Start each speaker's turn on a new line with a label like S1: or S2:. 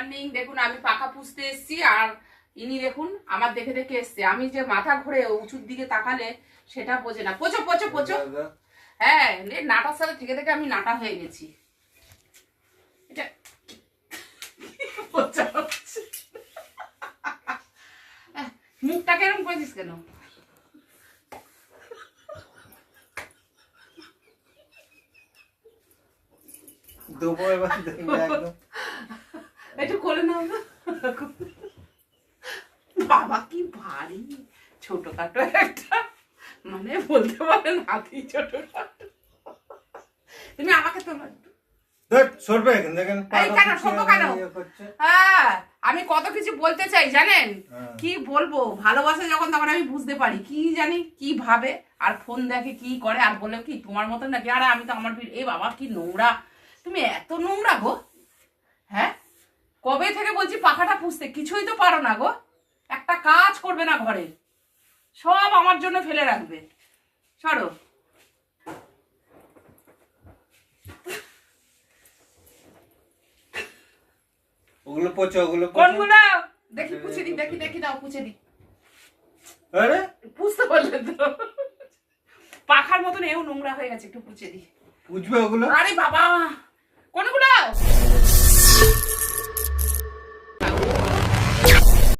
S1: Morning দেখুন আমি পাখা পুষতে এসেছি আর ইনি দেখুন আমার দেখে দেখে এসছে। আমি যে মাথা ঘুরে উঁচুর দিকে তাকালে সেটা বোঝে না। পোচো পোচো পোচো। হ্যাঁ নাটার সাথে থেকে থেকে আমি নাটা হয়ে গেছি। এটা মুখটাকে এরকম করেছিস কেন?
S2: দুপুর একদম।
S1: একটু করে নাও না বাবা কি ভারী ছোটখাটো একটা মানে বলতে পারেন হাতি ছোটখাটো। তুমি আমাকে তো এই। হ্যাঁ আমি কত কিছু বলতে চাই জানেন?
S2: হ্যাঁ।
S1: কি বলব? ভালোবাসা যখন তখন আমি বুঝতে পারি। কি জানি কি ভাবে আর ফোন দেখে কি করে আর বলে কি তোমার মতো নাকি? আরে আমি তো আমার এ বাবা কি নোংরা। তুমি এত নোংরা গো। কবে থেকে বলছি পাখাটা পুষতে কিছুই তো পারো না গো। একটা কাজ করবে না ঘরে। সব আমার জন্য ফেলে রাখবে। সরো।
S2: ওগুলো পচে ওগুলো
S1: কোনগুলো? দেখি পুছে দি দেখি দেখি দাও পুছে দি
S2: আরে?
S1: বুঝতে পারলেন তো। পাখার মতন এও নোংরা হয়ে গেছে একটু পুছে দি
S2: বুঝবে ওগুলো?
S1: আরে বাবা! কোনগুলো?